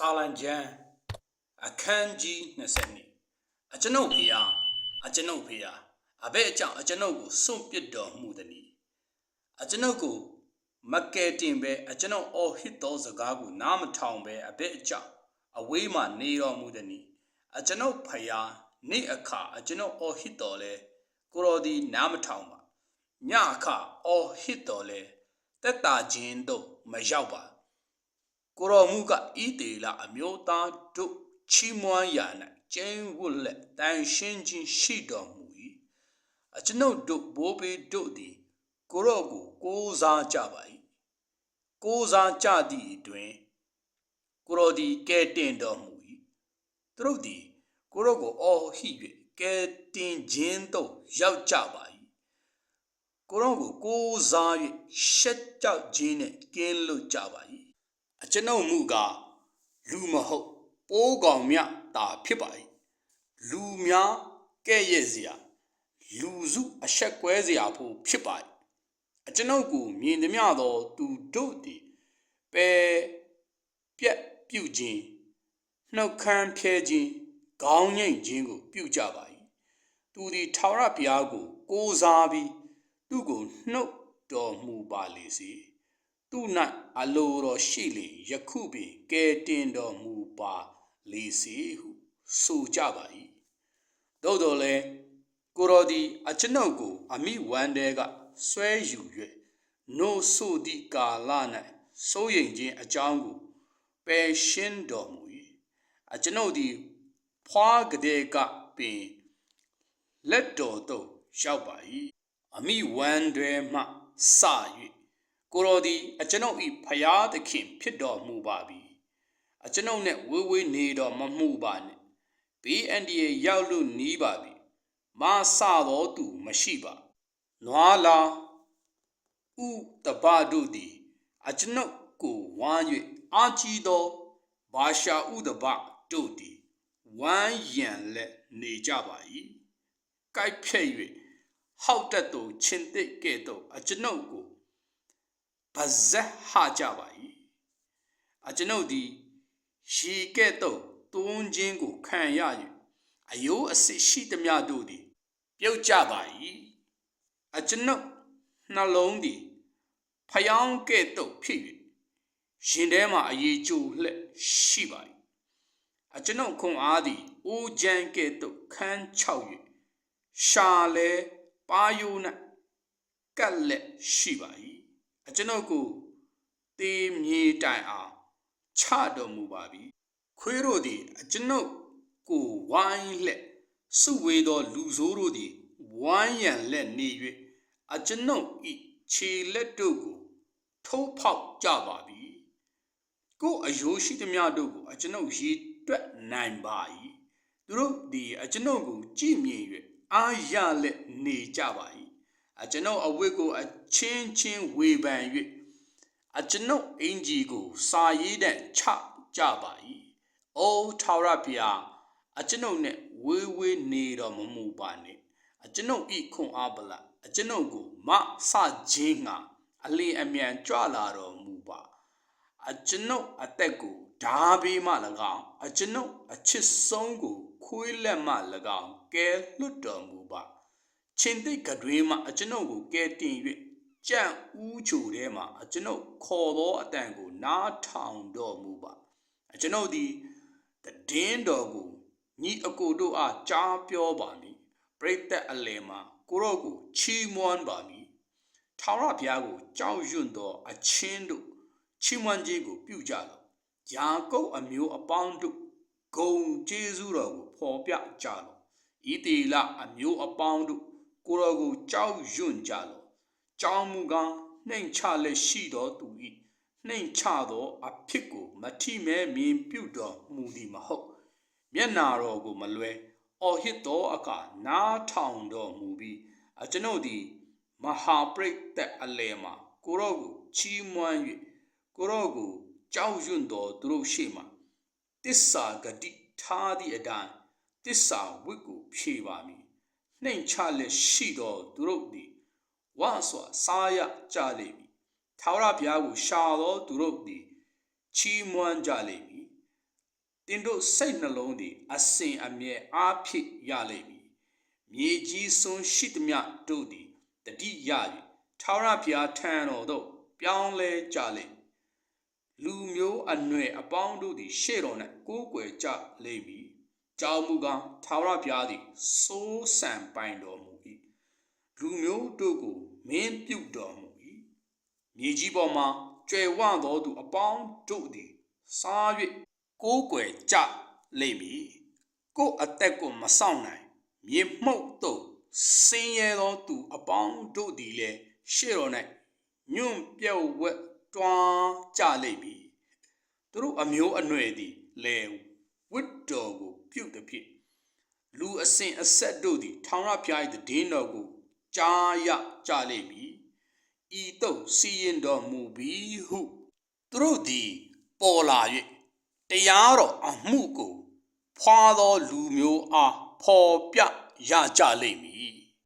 စာလံကျမ်းအခန်းကြီး20အကျွန်ုပ်ဖေဟာအကျွန်ုပ်ဖေဟာအဘဲအကြောင်းအကျွန်ုပ်ကိုစွန့်ပစ်တော်မူသည်။အကျွန်ုပ်ကိုမကယ်တင်ပဲအကျွန်ုပ်အော်ဟစ်သောစကားကိုနားမထောင်ပဲအဘဲအကြောင်းအဝေးမှနေတော်မူသည်။အကျွန်ုပ်ဖယားနေ့အခါအကျွန်ုပ်အော်ဟစ်တော်လဲကိုတော်သည်နားမထောင်ပါ။ညအခါအော်ဟစ်တော်လဲတက်တာခြင်းတို့မရောက်ပါ။ ကိုတော်မူကဤတေလအမျိုးသားတို့ချီးမွမ်းရာ၌ကျင်းဝတ်လက်တန်ရှင်းခြင်းရှိတော်မူ၏အကျွန်ုပ်တို့ဘိုးဘေးတို့သည်ကိုရော့ကိုကိုးစားကြပါ၏ကိုးစားကြသည့်အတွင်ကိုရော့သည်ကဲတင်တော်မူ၏သူတို့သည်ကိုရော့ကိုအော်ဟစ်၍ကဲတင်ခြင်းသို့ရောက်ကြပါ၏ကိုရော့ကိုကိုးစား၍ရှက်ကြောက်ခြင်းနှင့်ကင်းလွတ်ကြပါ၏ အကျွန်ုပ်မူကားလူမဟုတ်ပိုးကောင်မြတာဖြစ်ပါ၏လူများကဲ့ရဲ့စရာလူစုအဆက်ကွဲစရာဖို့ဖြစ်ပါ၏အကျွန်ုပ်ကိုမြင်သည်မြသောသူတို့သည်ပယ်ပြက်ပြုတ်ခြင်းနှုတ်ခမ်းဖြဲခြင်းခေါင်းငိမ့်ခြင်းကို ပြုကြပါ၏သူသည်ထာဝရဘုရားကို ကိုးစားပြီးသူ့ကိုနှုတ်တော်မူပါလေစေ သူ၌အလိုတော်ရှိလေယခုပင်ကဲတင်တော်မူပါလေစေဟုဆိုကြပါ၏သို့တော်လည်းကိုတော်သည်အကျွန်ုပ်ကို အမိဝမ်းတဲကဆွဲယူ၍နို့ဆိုသည့်ကာလ၌စိုးရိမ်ခြင်းအကြောင်းကိုပယ်ရှင်းတော်မူ၏အကျွန်ုပ်သည်ဖွာကတဲ့ကပင်လက်တော်သို့ရောက်ပါ၏အမိဝမ်းတွဲမှစ၍ ကိုတော်သည်အကျွန်ုပ်၏ဖျားသခင်ဖြစ်တော်မူပါပြီအကျွန်ုပ်နဲ့ဝေးဝေးနေတော်မမှုပါနဲ့ဘေးအန္တရာယ်ရောက်လို့နီးပါပြီမဆသောသူမရှိပါနွားလာဥတပတို့သည်အကျွန်ုပ်ကိုဝမ်း၍အာကြီးသောဘာရှာဥတပတို့သည်ဝမ်းရံလက်နေကြပါ၏ကြိုက်ဖြဲ့၍ဟောက်တက်သူချင်းသိကဲ့သို့အကျွန်ုပ်ကို ဗဇက်ဟကြပါ၏အကျွန်ုပ်သည်ရေကဲ့သို့သွန်းခြင်းကိုခံရ၍အယိုးအစစ်ရှိသမျှတို့သည် ပြုတ်ကြပါ၏အကျွန်ုပ်နှလုံးသည်ဖျောင်းကဲ့သို့ဖြစ်၍ရှင်ထဲမှအရေးကြိုလှက်ရှိပါ၏အကျွန်ုပ်ခွန်အားသည်အိုးချမ်းကဲ့သို့ခန်းချောက်၍ရှာလဲပါယိုး၌ကက်လက်ရှိပါ၏ အကျွန်ုပ်ကိုတေးမြေတိုင်အောင်ချတော်မူပါပြီခွေးတို့သည်အကျွန်ုပ်ကိုဝိုင်းလက်စုဝေးသော လူဆိုးတို့သည်ဝိုင်းရန်လက်နေ၍အကျွန်ုပ်ဤခြေလက်တို့ကိုထိုးဖောက်ကြပါပြီကိုအယိုးရှိသမျှတို့ကိုအကျွန်ုပ်ရေတွက်နိုင်ပါ၏သူတို့သည်အကျွန်ုပ်ကိုကြည်မြင်၍အာရလက်နေကြပါ၏ အကျွန်ုပ်အဝတ်ကိုအချင်းချင်းဝေဖန်၍အကျွန်ုပ်အင်ကြီးကို စာရေးတဲ့ချကြပါ၏။အိုးထာဝရဘုရားအကျွန်ုပ်နဲ့ဝေးဝေးနေတော်မမူပါနဲ့။အကျွန်ုပ်ဤခွန်အားဗလအကျွန်ုပ်ကိုမဆခြင်းငါအလင်းအမြန်ကြွလာတော်မူပါ။အကျွန်ုပ်အသက်ကိုဓာဘေးမှ၎င်းအကျွန်ုပ်အချစ်ဆုံးကိုခွေးလက်မှ၎င်းကဲလွတ်တော်မူပါ။ ချင်းသိကတွေးမှအကျွန်ုပ်ကိုကဲတင်၍ကြံ့ဦးချိုထဲမှာအကျွန်ုပ်ခေါ်သောအတန်ကိုနားထောင်တော်မူပါအကျွန်ုပ်သည်တည်င်းတော်ကိုညီအကိုတို့အားကြားပြောပါမည်ပရိသတ်အလယ်မှာကိုရော့ကိုချီးမွမ်းပါမည်ထာဝရဘုရားကိုကြောက်ရွံ့သောအချင်းတို့ချီးမွမ်းခြင်းကိုပြုကြလော့ယာကုပ်အမျိုးအပေါင်းတို့ဂုံကျေးဇူးတော်ကိုဖော်ပြကြလော့ဤတေလအမျိုးအပေါင်းတို့ ကိုရော့ကိုကြောက်ရွံ့ကြလော့ကြောင်းမူကားနှိမ်ချလက်ရှိတော်သူ၏နှိမ်ချသောအဖြစ်ကိုမထိမဲမြင်ပြုတော်မူသည်မဟုတ်မျက်နာတော်ကိုမလွဲအော်ဟစ်သောအခါနားထောင်တော်မူပြီးအကျွန်ုပ်သည်မဟာပရိသတ်အလယ်မှာကိုရော့ကိုချီးမွမ်း၍ကိုရော့ကိုကြောက်ရွံ့တော်သူတို့ရှေ့မှာတစ္ဆာဂတိထားသည့်အတိုင်းတစ္ဆာဝိတ်ကိုဖြေပါမည် နှိမ်ချလက်ရှိတော်သူတို့သည်ဝါစွာစားရကြလိမ့်မည်ထာဝရဘုရားကိုရှာသောသူတို့သည်ချီးမွမ်းကြလိမ့်မည်တင်တို့စိတ်နှလုံးသည် အစဉ်အမြဲအားဖြစ်ရလိမ့်မည်မြေကြီးစွန်းရှိသမျှတို့သည်တတိယ၍ထာဝရဘုရားထံတော်သို့ပြောင်းလဲကြလိမ့်မည်လူမျိုးအနွယ်အပေါင်းတို့သည် ရှေ့တော်၌ကိုးကွယ်ကြလိမ့်မည် ကြောင်းမူကားထာဝရဘုရားသည်စိုးစံပိုင်တော်မူ၏လူမျိုးတို့ကိုမင်းပြုတ်တော်မူ၏မြေကြီးပေါ်မှကျွယ်ဝသောသူအပေါင်းတို့သည်စား၍ကိုးကွယ်ကြလိမ့်မည်ကိုယ်အသက်ကိုမဆောင်နိုင်မြေမှုတ်တို့ဆင်းရဲသောသူအပေါင်းတို့သည်လည်းရှေ့တော်၌ညွန့်ပြောက်ဝက်တွားကြလိမ့်မည်သူတို့အမျိုးအနွယ်သည်လေဝတ်တော်ကို ပြုတ်သည်ဖြင့်လူအစဉ်အဆက်တို့သည်ထောင်ရဖျား၏တည်င်းတော်ကိုကြားရကြလိမ့်မည်ဤသို့စီရင်တော်မူပြီးဟုသူတို့သည်ပေါ်လာ၍တရားတော်အမှုကိုဖွာသောလူမျိုးအားဖော်ပြရကြလိမ့်မည်